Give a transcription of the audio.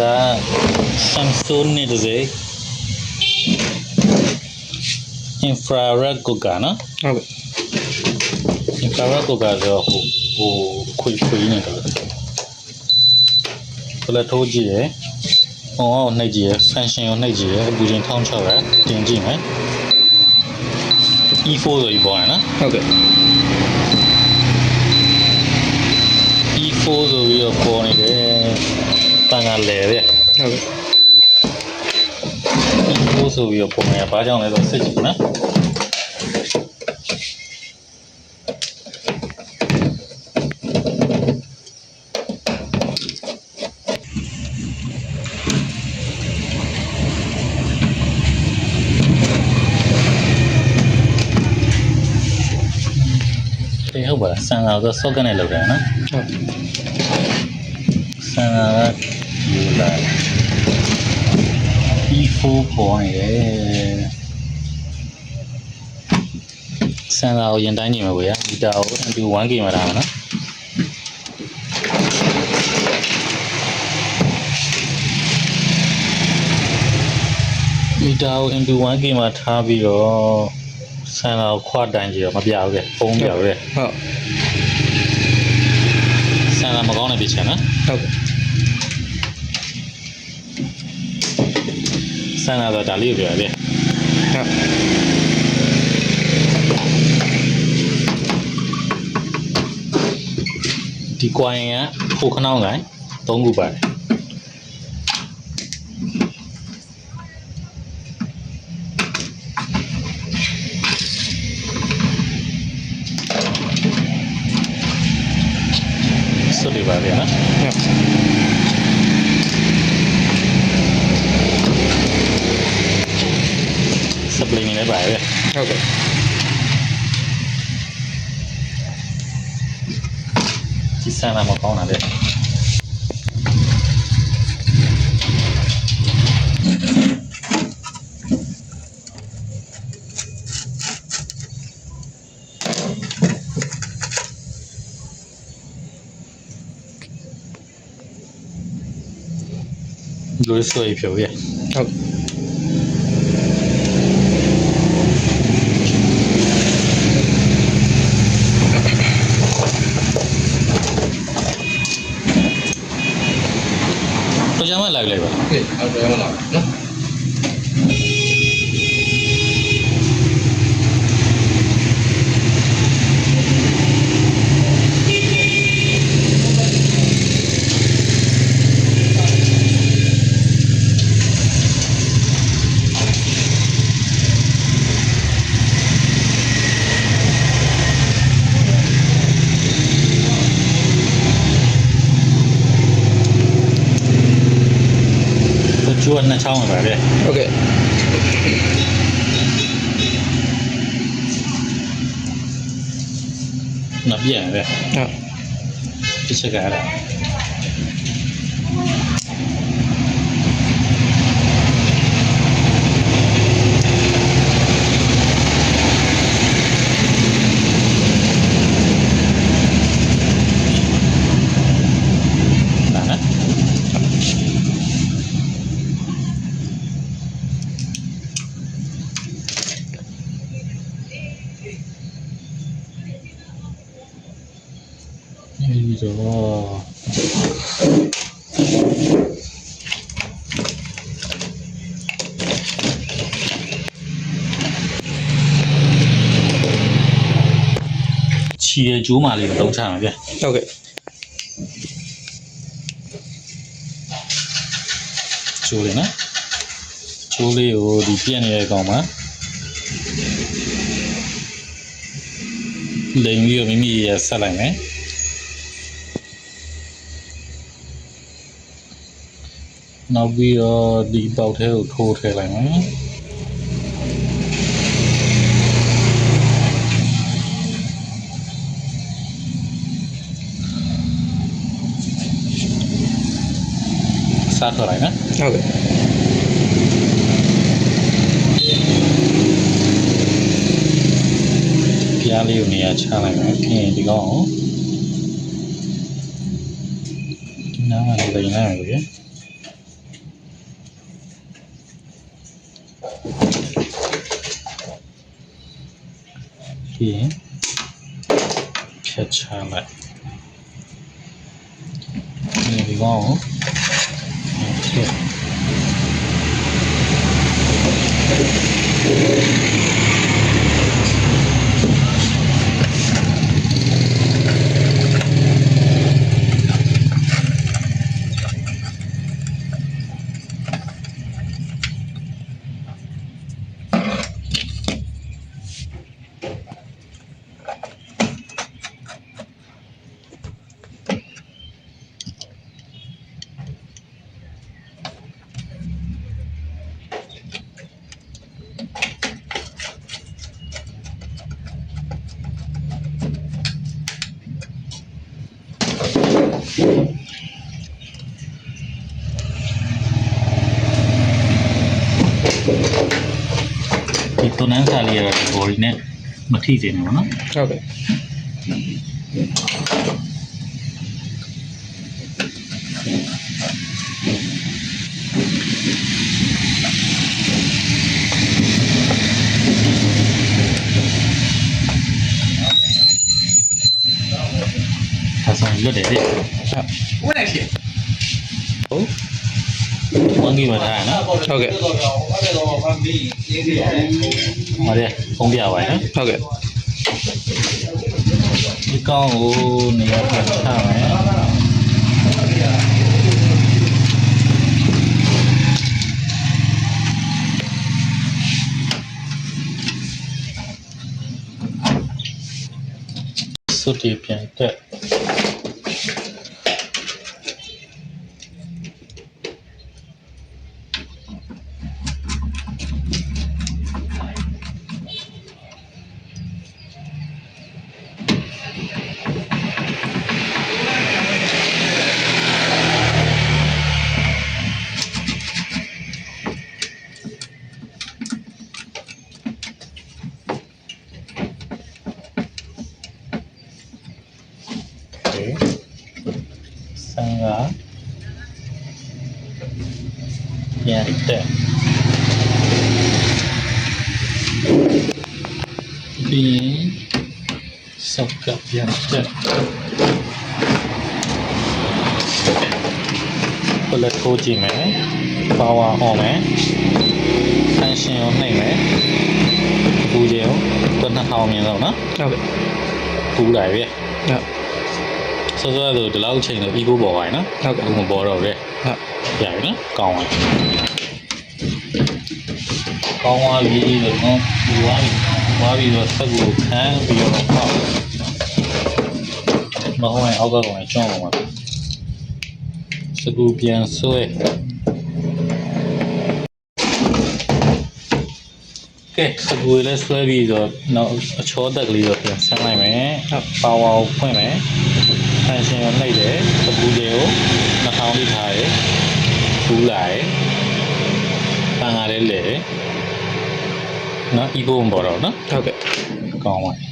ဒါ Samsung နဲ့တစ်စိ infrared cooker နော်ဟုတ်ကဲ့ infrared cooker ဆိုတော့ဟိုဟိုခွေခွေနေတယ်ဘယ်လိုထိုးကြည့်ရယ်ဟောနှိပ်ကြည့်ရယ် function ကိုနှိပ်ကြည့်ရယ်အပူချိန်1600တင်ကြည့်မယ် E4 ဆိုပြီးပေါ်ရနော်ဟုတ်ကဲ့ E4 ဆိုပြီးတော့ပေါ်နေတယ် တန်ကလဲတဲ့ဟုတ်ကဲ့ E4 ဆိုပြီးတော့ပေါ်နေတာဘာကြောင့်လဲဆိုတော့စစ်ကြည့်နော်ဒီဟုတ်ပါလားဆန်လာဆို socket နဲ့လောက်တယ်နော်ဟုတ်ဆန်လာက ယူလာ E4 ပေါ်နေတယ်ဆန်လာကိုရင်တိုင်းနေမှာကိုရမီတာကို MP 1K မှာထားမှာနော်မီတာကို MP 1K မှာထားပြီးတော့ဆန်လာကိုခွာတိုင်းကြည့်တော့မပြဘူးကပုံပြဘူးကဟုတ်ဆန်လာမကောင်းတဲ့ပြချင်နော်ဟုတ် ကဲ့ဆန်လာတော့ဒါလေးကိုပြောရပြဟုတ်ဒီကွိုင်ကဖိုခ နောင်းကိုင်၃ခုပါတယ်စွတ်ပြပါဗျာ ဟုတ် စပလင်းလည်းပါပဲ ဟုတ် ကဲ့ဒီဆန်လာမကောင်းတာလေလူဆွေးဖြိုးရဲ့ဟုတ်တော့ကြမ်းမလိုက်လိုက်ပါကဲ့ဟုတ်တယ်ဟုတ်လားနော် သူကျိုးကနှစ်ချောင်းပါပဲဟုတ်ကဲ့မပြည့်ပဲဟုတ်တစ်ချက်ကအဲ့ဒါဒါ အဲဒီတော့ချီရဲ့ကျိုးမာလေးကိုလုံးချမှာဗျဟုတ်ကဲ့ကျိုးလေးနော်ကျိုးလေးကိုဒီပြက်နေတဲ့ကောင်မှာလိမ်ပြီးတော့မိမိရဆက်လိုက်မယ် နောက်ပြီးတော့ဒီပေါက်ထဲကိုထိုးထည့်လိုက်မယ်စားထွက်လိုက်နော်ဟုတ်ကဲ့ပြားလေးကိုနေရာချလိုက်မယ်ပြီးရင်ဒီကောင်ကိုဒီနားမှာလိမ်လိုက်မယ်ဗျ ပြီးရင်ဖြတ်ချလိုက်ဒီကောင်ကိုဖြတ် ဒီတုန်နန်းစာလေးရတော့ဒီ body နဲ့မထိစေနဲ့ပေါ့နော်ဟုတ်ကဲ့ဒါဆိုရင်လွတ်တယ်လေဟုတ်ဝင်နေရှင်ဟုတ် ဝန်ကြီးမထားရနော်ဟုတ်ကဲ့ဟောတယ်ဖုံးပြပါရနော်ဟုတ်ကဲ့ဒီကောင်ကိုနေရာပြန်ချမယ်စွတ်တီပြန်တက် မယ်ဆန်ရှင်ကိုနှိပ်မယ်ပူကြရောတော့နှစ်ထောင်မြင်တော့နော်ဟုတ်ကဲ့ပူလာပြီဟုတ်စောစောဆိုဒီလောက်ချိန်တော့ eco ပေါ်ပါရင်နော်ဟုတ်ကဲ့အခုမပေါ်တော့ဘူးလေဟုတ်ရပြီနော်ကောင်းပါ ကောင်းသွားပြီလို့နော်ဒီဝါပြီဝါပြီတော့ဆက်ကိုခန်းပြီးတော့ပေါ့မဟုတ်ရင်အောက်ကကောင်ကျွန်းအောင်ပါစကူပြန်ဆွဲကဲစကူလည်းဆွဲပြီးတော့နောက်အချောတက်ကလေးတော့ပြန်ဆန်းလိုက်မယ်ဟုတ်ပါဝါကိုဖွင့်မယ်ဆန်ရှင်ကိုနှိပ်တယ်စကူတွေကိုနှာခေါင်းလေးထားတယ်ထူးလိုက်ပန်ကား လေးလေနော် eco မပေါ်တော့နော်ဟုတ်ကဲ့ကောင်းပါ